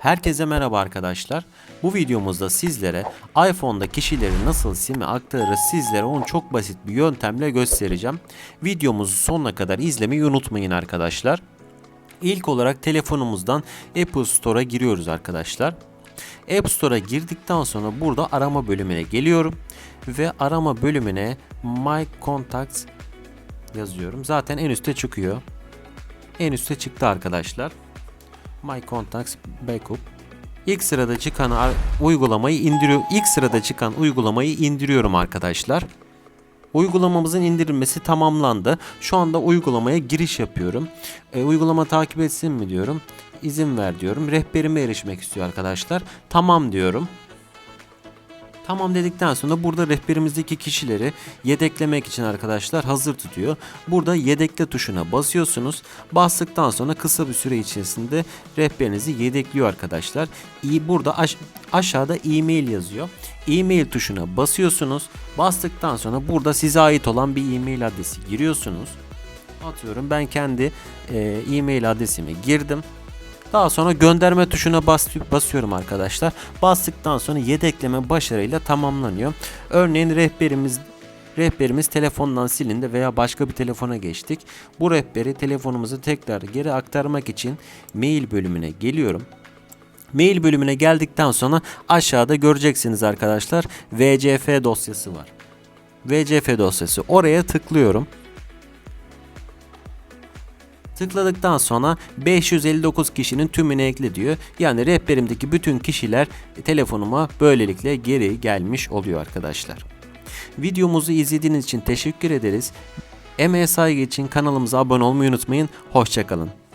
Herkese merhaba arkadaşlar. Bu videomuzda sizlere iPhone'da kişileri nasıl SIM'e aktarırız sizlere onu çok basit bir yöntemle göstereceğim. Videomuzu sonuna kadar izlemeyi unutmayın arkadaşlar. İlk olarak telefonumuzdan Apple Store'a giriyoruz arkadaşlar. App Store'a girdikten sonra burada arama bölümüne geliyorum ve arama bölümüne My Contacts yazıyorum. Zaten en üstte çıkıyor. En üstte çıktı arkadaşlar. My Contacts Backup. İlk sırada çıkan uygulamayı indiriyor. İlk sırada çıkan uygulamayı indiriyorum arkadaşlar. Uygulamamızın indirilmesi tamamlandı. Şu anda uygulamaya giriş yapıyorum. E, uygulama takip etsin mi diyorum. İzin ver diyorum. Rehberime erişmek istiyor arkadaşlar. Tamam diyorum. Tamam dedikten sonra burada rehberimizdeki kişileri yedeklemek için arkadaşlar hazır tutuyor. Burada yedekle tuşuna basıyorsunuz. Bastıktan sonra kısa bir süre içerisinde rehberinizi yedekliyor arkadaşlar. İyi burada aş- aşağıda e-mail yazıyor. E-mail tuşuna basıyorsunuz. Bastıktan sonra burada size ait olan bir e-mail adresi giriyorsunuz. Atıyorum ben kendi e, e-mail adresimi girdim. Daha sonra gönderme tuşuna bas, basıyorum arkadaşlar. Bastıktan sonra yedekleme başarıyla tamamlanıyor. Örneğin rehberimiz rehberimiz telefondan silindi veya başka bir telefona geçtik. Bu rehberi telefonumuzu tekrar geri aktarmak için mail bölümüne geliyorum. Mail bölümüne geldikten sonra aşağıda göreceksiniz arkadaşlar VCF dosyası var. VCF dosyası oraya tıklıyorum. Tıkladıktan sonra 559 kişinin tümünü ekle diyor. Yani rehberimdeki bütün kişiler telefonuma böylelikle geri gelmiş oluyor arkadaşlar. Videomuzu izlediğiniz için teşekkür ederiz. Saygı için kanalımıza abone olmayı unutmayın. Hoşçakalın.